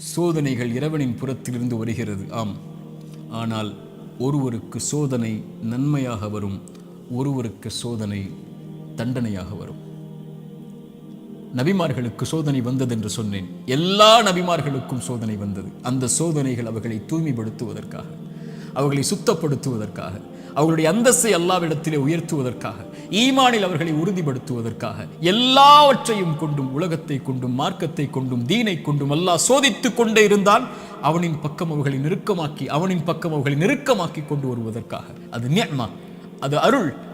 சோதனைகள் இறைவனின் புறத்திலிருந்து வருகிறது. ஆம். ஆனால் ஒருவருக்கு சோதனை நன்மையாக வரும் ஒருவருக்கு சோதனை தண்டனையாக வரும். நபிமார்களுக்கு சோதனை வந்தது என்று சொன்னேன். எல்லா நபிமார்களுக்கும் சோதனை வந்தது. அந்த சோதனைகள் அவர்களை தூய்மைப்படுத்துவதற்காக அவர்களை சுத்தப்படுத்துவதற்காக அவர்களுடைய அந்தஸ்தை அல்லாவிடத்திலே உயர்த்துவதற்காக ஈமானில் அவர்களை உறுதிப்படுத்துவதற்காக எல்லாவற்றையும் கொண்டும் உலகத்தை கொண்டும் மார்க்கத்தை கொண்டும் தீனை கொண்டும் அல்லாஹ் சோதித்துக் கொண்டே இருந்தால் அவனின் பக்கம் அவர்களை நெருக்கமாக்கி அவனின் பக்கம் அவர்களை நெருக்கமாக்கி கொண்டு வருவதற்காக. அது நியமா அது அருள்.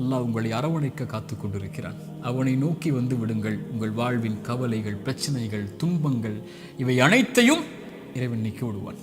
அல்லாஹ் உங்களை அரவணைக்க காத்து கொண்டிருக்கிறான் அவனை நோக்கி வந்து விடுங்கள். உங்கள் வாழ்வின் கவலைகள் பிரச்சனைகள் துன்பங்கள் இவை அனைத்தையும் இறைவன் நீக்கி விடுவான்.